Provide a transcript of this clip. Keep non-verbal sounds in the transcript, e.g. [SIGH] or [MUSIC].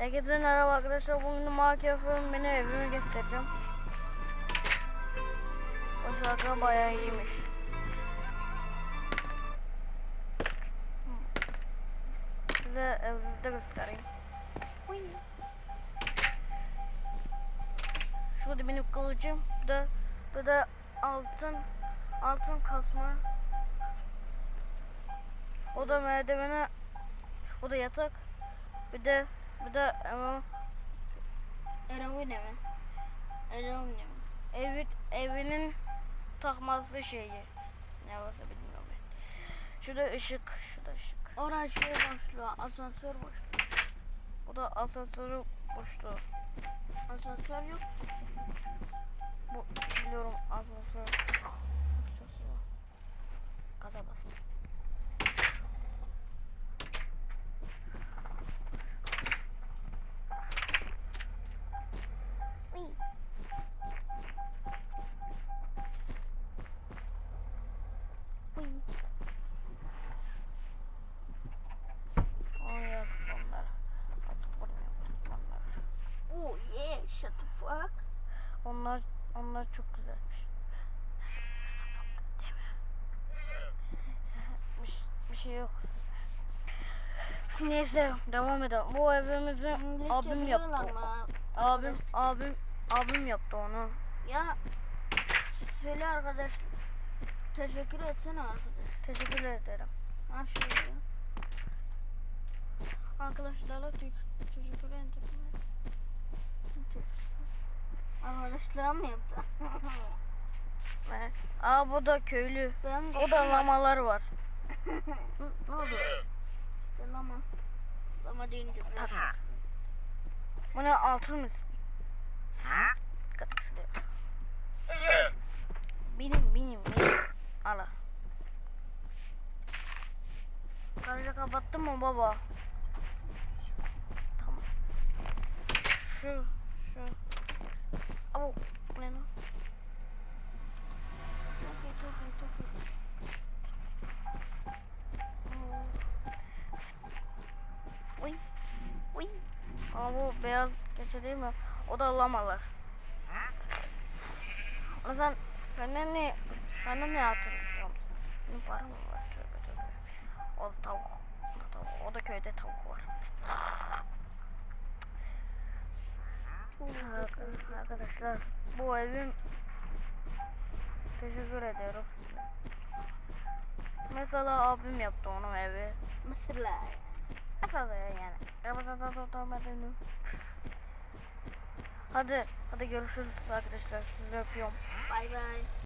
Herkese merhaba arkadaşlar. Bugün Minecraft'ın beni evimi göstereceğim. O şarkı bayağı iyiymiş. Size evimizde göstereyim. Uy. Şurada benim kılıcım. Bu da, bu da altın altın kasma. O da merdivene o da yatak. Bir de bir de ama Eravine mi? Eravine mi? evi, evinin takması şeyi. Ne varsa bilmiyorum ben. Şurada ışık, şurada ışık. Orası şey başlıyor. Asansör başlıyor. Bu da asansörü boştu. Asansör yok. Bu biliyorum. Asansör. Çok güzelmiş. Bir, bir şey yok. Neyse devam edelim. Bu evimizi abim yaptı. mı? Abim abim abim yaptı onu. Ya söyle arkadaş. Teşekkür etsene arkadaş. Teşekkür ederim. Ha şöyle. Arkadaşlarla teşekkür ederim. Arkadaşlar mı yaptı? [LAUGHS] Aa bu da köylü. Benim O da lamalar var. [LAUGHS] Ne oldu? işte lama. Lama deyince biraz. Bu ne altın mı? Dikkat şuraya. Benim benim benim. Ala. Garajı kapattın mı baba? Tamam. Şu Ama bu beyaz keçe değil mi? O da lamalar. Ama sen senden ne senden ne altın istiyor musun? Benim param var? Tövbe tövbe. O da tavuk. O da, tavuk. O da köyde tavuk var. Arka- Arkadaşlar bu evim teşekkür ediyorum size. Mesela abim yaptı onun evi. Mısırlar. Mesela yani. Hadi, hadi görüşürüz arkadaşlar. Sizi öpüyorum. Bay bay.